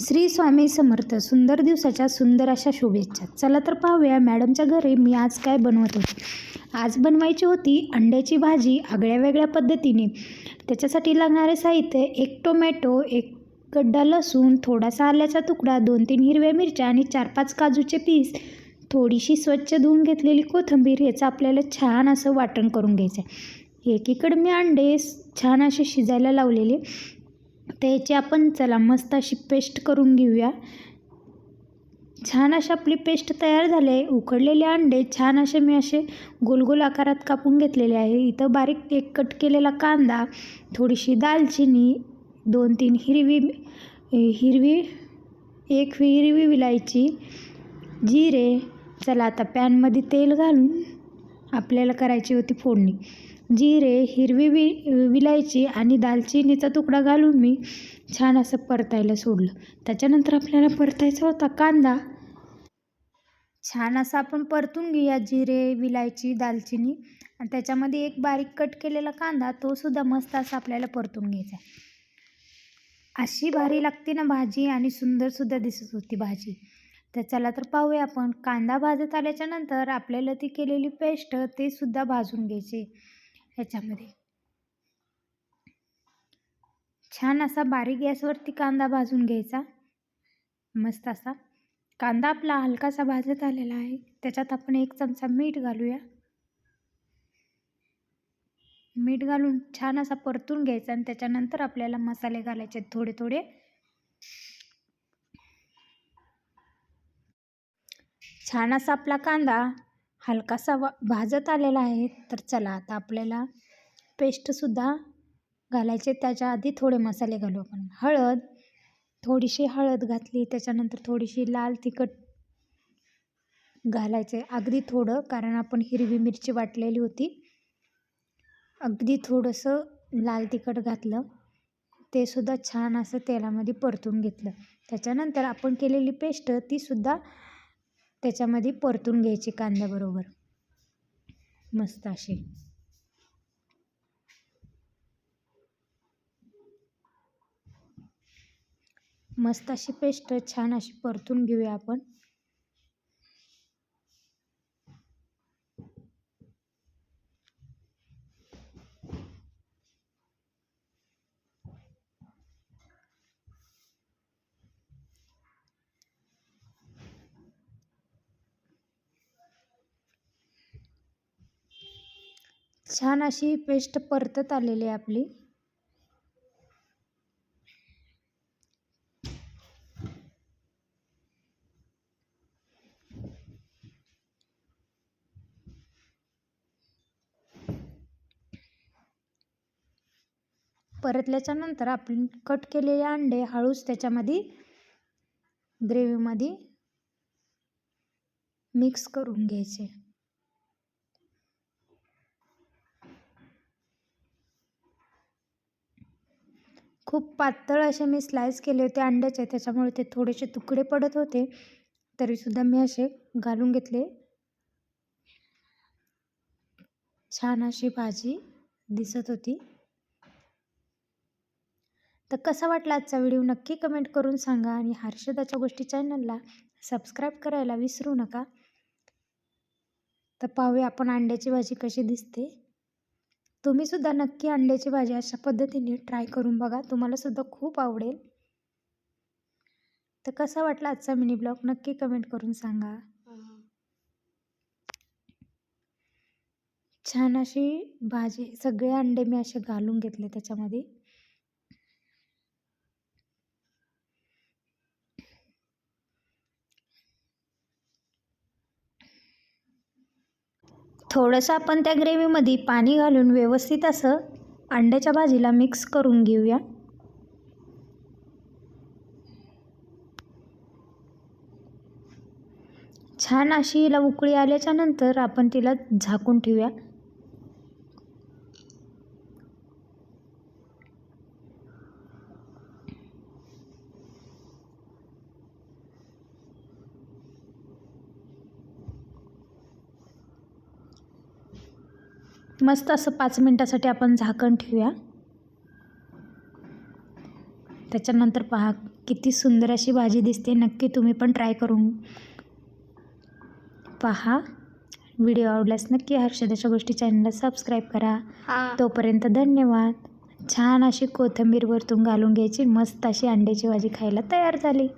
श्री स्वामी समर्थ सुंदर दिवसाच्या सुंदर अशा शुभेच्छा. चला तर पाहूया मॅडमच्या घरी मी आज काय बनवत होते. आज बनवायची होती अंड्याची भाजी आगळ्या वेगळ्या पद्धतीने. त्याच्यासाठी लागणारे साहित्य एक टोमॅटो एक गड्डा लसूण थोडासा आल्याचा तुकडा दोन तीन हिरव्या मिरच्या आणि चार पाच काजूचे पीस थोडीशी स्वच्छ धुवून घेतलेली कोथिंबीर याचं आपल्याला छान असं वाटण करून घ्यायचं आहे एकीकडे मी अंडे छान असे शिजायला लावलेले त्याची आपण चला मस्त अशी पेस्ट करून घेऊया. छान अशी आपली पेस्ट तयार झाली आहे. उकडलेले अंडे छान असे मी असे गोलगोल आकारात कापून घेतलेले आहे. इथं बारीक एक कट केलेला कांदा थोडीशी दालचिनी दोन तीन हिरवी हिरवी एक हिरवी विलायची जिरे चला आता पॅनमध्ये तेल घालून आपल्याला करायची होती फोडणी. जिरे हिरवी वि विलायची आणि दालचिनीचा तुकडा घालून मी छान असं परतायला सोडलं. त्याच्यानंतर आपल्याला परतायचा होता कांदा. छान असं आपण परतून घेऊया जिरे विलायची दालचिनी. आणि त्याच्यामध्ये एक बारीक कट केलेला कांदा तो सुद्धा मस्त असा आपल्याला परतून घ्यायचा आहे. अशी भारी लागते ना भाजी आणि सुंदरसुद्धा दिसत होती भाजी. तर चला तर पाहूया आपण. कांदा भाजत आल्याच्यानंतर आपल्याला ती केलेली पेस्ट ते सुद्धा भाजून घ्यायची. ह्याच्यामध्ये छान असा बारीक गॅसवरती कांदा भाजून घ्यायचा. मस्त असा. कांदा आपला हलकासा भाजत आलेला आहे. त्याच्यात आपण एक चमचा मीठ घालूया. मीठ घालून छान असा परतून घ्यायचा आणि त्याच्यानंतर आपल्याला मसाले घालायचे थोडे थोडे छान असा आपला कांदा हलकासा वा भाजत आलेला आहे तर चला आता आपल्याला पेस्टसुद्धा घालायचे. त्याच्या आधी थोडे मसाले घालू आपण. हळद थोडीशी हळद घातली त्याच्यानंतर थोडीशी लाल तिखट घालायचे. अगदी थोडं कारण आपण हिरवी मिरची वाटलेली होती. अगदी थोडंसं लाल तिखट घातलं. ते सुद्धा छान असं तेलामध्ये परतून घेतलं. त्याच्यानंतर आपण केलेली पेस्ट तीसुद्धा त्याच्यामध्ये परतून घ्यायची कांद्याबरोबर मस्त अशी मस्त अशी पेस्ट छान अशी परतून घेऊया आपण. छान अशी पेस्ट परतत आलेली आहे आपली. परतल्याच्या नंतर आपण कट केलेले अंडे हळूच त्याच्यामध्ये ग्रेव्हीमध्ये मिक्स करून घ्यायचे. खूप पातळ असे मी स्लाईस केले होते अंड्याचे. त्याच्यामुळे ते थोडेसे तुकडे पडत होते. तरीसुद्धा मी असे घालून घेतले. छान अशी भाजी दिसत होती. तर कसा वाटला आजचा व्हिडिओ नक्की कमेंट करून सांगा आणि हर्षदाच्या गोष्टी चॅनलला सबस्क्राईब करायला विसरू नका. तर पाहूया आपण अंड्याची भाजी कशी दिसते. तुम्हीसुद्धा नक्की अंड्याची भाजी अशा पद्धतीने ट्राय करून बघा. तुम्हालासुद्धा खूप आवडेल. तर कसा वाटला आजचा मिनी ब्लॉग नक्की कमेंट करून सांगा. छान अशी भाजी सगळे अंडे मी असे घालून घेतले त्याच्यामध्ये. थोडंसं आपण त्या ग्रेव्हीमध्ये पाणी घालून व्यवस्थित असं अंड्याच्या भाजीला मिक्स करून घेऊया. छान अशी हिला उकळी आल्याच्यानंतर आपण तिला झाकून ठेवूया. मस्त असं पाच मिनटासाठी आपण झाकण ठेवूया. त्याच्यानंतर पहा किती सुंदर अशी भाजी दिसते. नक्की तुम्ही पण ट्राय करून पहा. व्हिडिओ आवडल्यास नक्की हर्षदाच्या गोष्टी चॅनलला सबस्क्राईब करा. हा. तोपर्यंत धन्यवाद. छान अशी कोथिंबीर वरतून घालून घ्यायची. मस्त अशी अंड्याची भाजी खायला तयार झाली.